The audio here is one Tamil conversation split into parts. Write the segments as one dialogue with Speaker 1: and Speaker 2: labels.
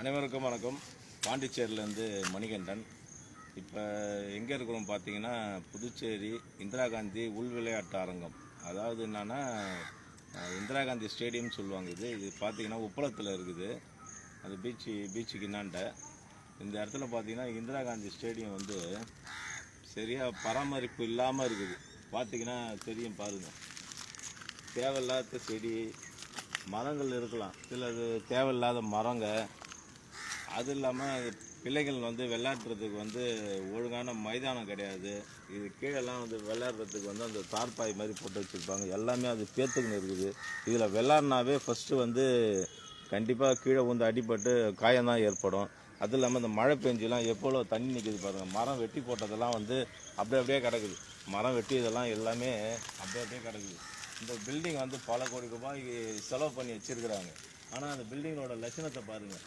Speaker 1: அனைவருக்கும் வணக்கம். பாண்டிச்சேரியிலேருந்து மணிகண்டன். இப்போ எங்கே இருக்கிறோம் பார்த்தீங்கன்னா புதுச்சேரி இந்திரா காந்தி உள் விளையாட்டு அரங்கம். அதாவது என்னென்னா இந்திரா காந்தி ஸ்டேடியம் சொல்லுவாங்க இது. இது பார்த்தீங்கன்னா உப்பளத்தில் இருக்குது. அது பீச்சு பீச்சுக்கு இன்னாண்ட. இந்த இடத்துல பார்த்தீங்கன்னா இந்திரா காந்தி ஸ்டேடியம் வந்து சரியாக பராமரிப்பு இல்லாமல் இருக்குது. பார்த்தீங்கன்னா தெரியும் பாருங்கள் தேவையில்லாத செடி மரங்கள் இருக்கலாம். சிலது தேவையில்லாத மரங்கள் அது இல்லாமல் பிள்ளைகள் வந்து விளையாடுறதுக்கு வந்து ஒழுங்கான மைதானம் கிடையாது. இது கீழெல்லாம் வந்து விளையாடுறதுக்கு வந்து அந்த தார்பாய் மாதிரி போட்டு வச்சுருப்பாங்க. எல்லாமே அது பேத்துக்குன்னு இருக்குது. இதில் விளாட்னாவே ஃபஸ்ட்டு வந்து கண்டிப்பாக கீழே வந்து அடிபட்டு காயம்தான் ஏற்படும். அதுவும் இல்லாமல் இந்த மழை பெஞ்சுலாம் எவ்வளோ தண்ணி நிற்கிது பாருங்கள் மரம் வெட்டி போட்டதெல்லாம் வந்து அப்படியே அப்படியே கிடக்குது. மரம் வெட்டி இதெல்லாம் எல்லாமே அப்படியே அப்படியே கிடக்குது. இந்த பில்டிங் வந்து பல கோடி ரூபாய் செலவு பண்ணி வச்சிருக்கிறாங்க. ஆனால் அந்த பில்டிங்கோட லட்சணத்தை பாருங்கள்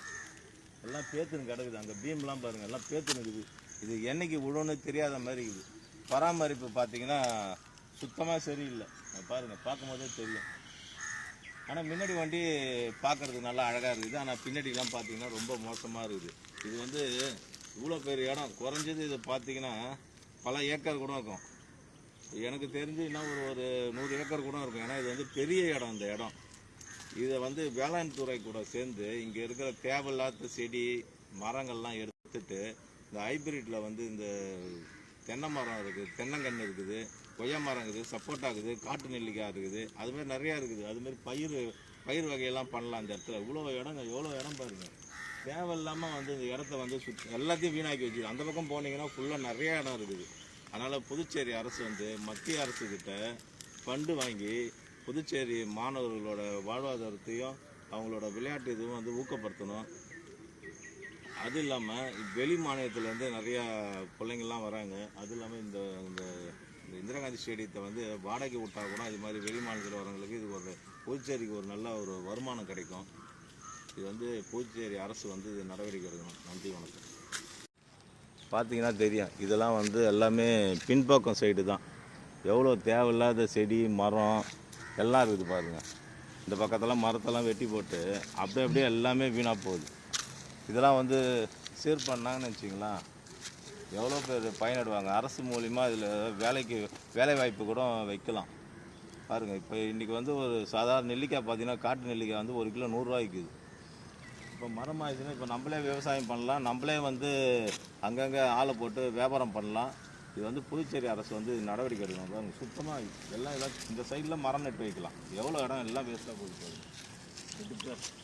Speaker 1: எல்லாம் பேத்துன்னு கிடக்குது. அங்கே பீம்லாம் பாருங்கள் எல்லாம் பேத்துன்னு இருக்குது. இது என்றைக்கு விழுன்னு தெரியாத மாதிரி இருக்குது. பராமரிப்பு பார்த்தீங்கன்னா சுத்தமாக சரியில்லை. பாருங்கள் பார்க்கும்போதே தெரியும். ஆனால் முன்னாடி வண்டி பார்க்கறதுக்கு நல்லா அழகாக இருக்குது. ஆனால் பின்னாடிலாம் பார்த்தீங்கன்னா ரொம்ப மோசமாக இருக்குது. இது வந்து இவ்வளோ பெரிய இடம் குறைஞ்சது இது பார்த்தீங்கன்னா பல ஏக்கர் கூட இருக்கும். எனக்கு தெரிஞ்சு இன்னும் ஒரு ஒரு நூறு ஏக்கர் கூட இருக்கும். ஏன்னா இது வந்து பெரிய இடம் இந்த இடம். இதை வந்து வேளாண் துறை கூட சேர்ந்து இங்கே இருக்கிற தேவையில்லாத செடி மரங்கள்லாம் எடுத்துட்டு இந்த ஹைபிரிட்டில் வந்து இந்த தென்னை மரம் இருக்குது தென்னங்கன்று இருக்குது கொய்யா மரம் இருக்குது சப்போட்டா இருக்குது காட்டு நெல்லிக்காய் இருக்குது. அது மாதிரி நிறையா இருக்குது. அது மாதிரி பயிர் பயிர் வகையெல்லாம் பண்ணலாம் அந்த இடத்துல. இவ்வளோ இடங்க எவ்வளோ இடம் பாருங்கள் தேவையில்லாமல் வந்து இந்த இடத்த வந்து சுத் எல்லாத்தையும் வீணாக்கி வச்சு அந்த பக்கம் போனீங்கன்னா ஃபுல்லாக நிறையா இடம் இருக்குது. அதனால் புதுச்சேரி அரசு வந்து மத்திய அரசுக்கிட்ட ஃபண்டு வாங்கி புதுச்சேரி மாணவர்களோட வாழ்வாதாரத்தையும் அவங்களோட விளையாட்டு இதுவும் வந்து ஊக்கப்படுத்தணும். அது இல்லாமல் வெளி மாநிலத்துலேருந்து நிறையா பிள்ளைங்கள்லாம் வராங்க. அது இல்லாமல் இந்த இந்த இந்த இந்திரா காந்தி ஸ்டேடியத்தை வந்து வாடகை விட்டா கூட இது மாதிரி வெளி மாநிலத்தில் வரவங்களுக்கு இது ஒரு புதுச்சேரிக்கு ஒரு நல்ல ஒரு வருமானம் கிடைக்கும். இது வந்து புதுச்சேரி அரசு வந்து இது நடவடிக்கை எடுக்கணும். நன்றி வணக்கம். பார்த்தீங்கன்னா தெரியும். இதெல்லாம் வந்து எல்லாமே பின்பக்கம் சைடு தான். எவ்வளோ தேவையில்லாத செடி மரம் எல்லாம் இருக்குது பாருங்கள் இந்த பக்கத்தெல்லாம் மரத்தெல்லாம் வெட்டி போட்டு அப்படியே அப்படியே எல்லாமே வீணாக போகுது. இதெல்லாம் வந்து சீர் பண்ணாங்கன்னு வச்சிங்களேன் எவ்வளோ பேர் பயனடுவாங்க அரசு மூலிமா இதில் வேலைக்கு வேலை வாய்ப்பு கூட வைக்கலாம். பாருங்கள் இப்போ இன்றைக்கி வந்து ஒரு சாதாரண நெல்லிக்காய் பார்த்தீங்கன்னா காட்டு நெல்லிக்காய் வந்து ஒரு கிலோ நூறுரூவாய்க்கு இப்போ மரம் ஆயிடுச்சுன்னா இப்போ நம்மளே விவசாயம் பண்ணலாம். நம்மளே வந்து அங்கங்கே ஆளை போட்டு வியாபாரம் பண்ணலாம். இது வந்து புதுச்சேரி அரசு வந்து நடவடிக்கை எடுக்கணும். பாருங்க சுத்தமாக எல்லாம் எல்லாம் இந்த சைடில் மரம் நட்டு வைக்கலாம். எவ்வளோ இடம் எல்லாம் வேஸ்ட்டாக போகுது